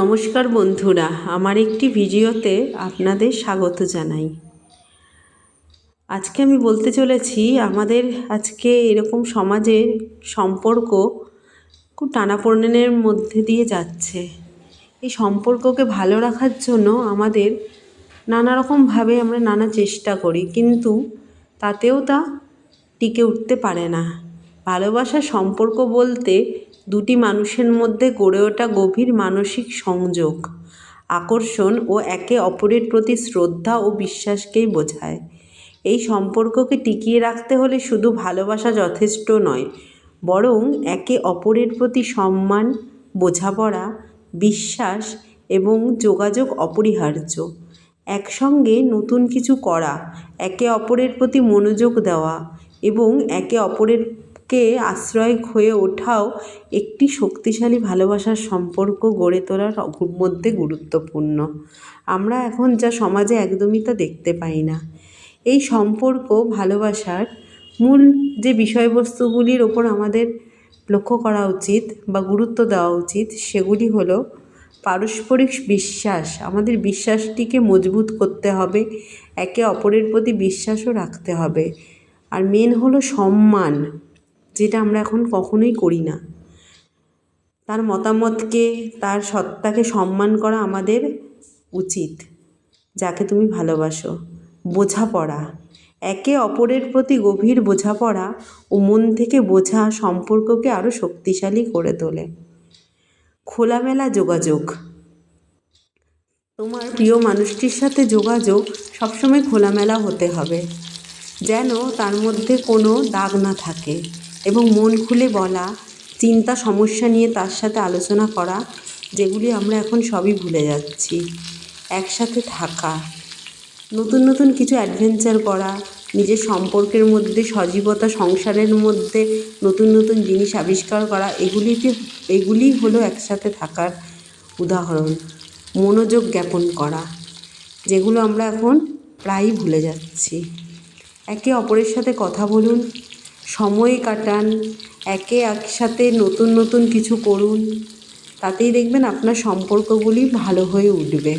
নমস্কার বন্ধুরা, আমার একটি ভিডিওতে আপনাদের স্বাগত জানাই। আজকে আমি বলতে চলেছি, আমাদের আজকে এরকম সমাজের সম্পর্ক খুব টানাপোড়েনের মধ্যে দিয়ে যাচ্ছে। এই সম্পর্ককে ভালো রাখার জন্য আমাদের নানা রকমভাবে আমরা নানা চেষ্টা করি, কিন্তু তাতেও তা টিকে উঠতে পারে না। ভালোবাসার সম্পর্ক বলতে দুটি মানুষের মধ্যে গড়ে ওঠা গভীর মানসিক সংযোগ, আকর্ষণ ও একে অপরের প্রতি শ্রদ্ধা ও বিশ্বাসকেই বোঝায়। এই সম্পর্ককে টিকিয়ে রাখতে হলে শুধু ভালোবাসা যথেষ্ট নয়, বরং একে অপরের প্রতি সম্মান, বোঝাপড়া, বিশ্বাস এবং যোগাযোগ অপরিহার্য। একসঙ্গে নতুন কিছু করা, একে অপরের প্রতি মনোযোগ দেওয়া এবং একে অপরেরকে আশ্রয় হয়ে ওঠাও একটি শক্তিশালী ভালোবাসার সম্পর্ক গড়ে তোলার মধ্যে গুরুত্বপূর্ণ। আমরা এখন যা সমাজে একদমই তা দেখতে পাই না। এই সম্পর্ক, ভালোবাসার মূল যে বিষয়বস্তুগুলির ওপর আমাদের লক্ষ্য করা উচিত বা গুরুত্ব দেওয়া উচিত, সেগুলি হলো পারস্পরিক বিশ্বাস। আমাদের বিশ্বাসটিকে মজবুত করতে হবে, একে অপরের প্রতি বিশ্বাসও রাখতে হবে। আর মেন হলো সম্মান। যেটা আমরা এখন কখনোই করি না। তার মতামতকে, তার সত্তাকে সম্মান করা আমাদের উচিত। যাকে তুমি ভালোবাসো। বোঝাপড়া। একে অপরের প্রতি গভীর বোঝাপড়া ও মন থেকে বোঝা সম্পর্ককে আরও শক্তিশালী করে তোলে। খোলামেলা যোগাযোগ। তোমার প্রিয় মানুষটির সাথে যোগাযোগ সবসময় খোলামেলা হতে হবে। যেন তার মধ্যে কোনো দাগ না থাকে। এবং মন খুলে বলা, চিন্তা সমস্যা নিয়ে তার সাথে আলোচনা করা, যেগুলি আমরা এখন সবই ভুলে যাচ্ছি। একসাথে থাকা, নতুন নতুন কিছু অ্যাডভেঞ্চার করা, নিজের সম্পর্কের মধ্যে সজীবতা, সংসারের মধ্যে নতুন নতুন জিনিস আবিষ্কার করা, এগুলিতে এগুলিই হলো একসাথে থাকার উদাহরণ, মনোযোগ জ্ঞাপন করা, যেগুলো আমরা এখন প্রায়ই ভুলে যাচ্ছি। একে অপরের সাথে কথা বলুন সময় কাটান, একে একসাথে নতুন নতুন কিছু করুন, তাতেই দেখবেন আপনার সম্পর্কগুলি ভালো হয়ে উঠবে।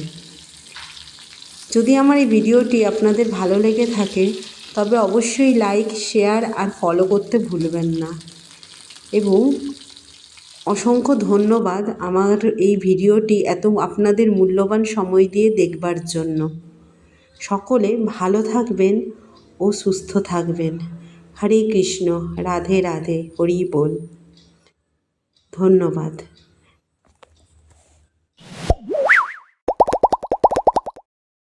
যদি আমার এই ভিডিওটি আপনাদের ভালো লেগে থাকে, তবে অবশ্যই লাইক, শেয়ার আর ফলো করতে ভুলবেন না। এবং অসংখ্য ধন্যবাদ আমার এই ভিডিওটি এত আপনাদের মূল্যবান সময় দিয়ে দেখবার জন্য। সকলে ভালো থাকবেন ও সুস্থ থাকবেন। হরে কৃষ্ণ রাধে রাধে হরি বল। ধন্যবাদ।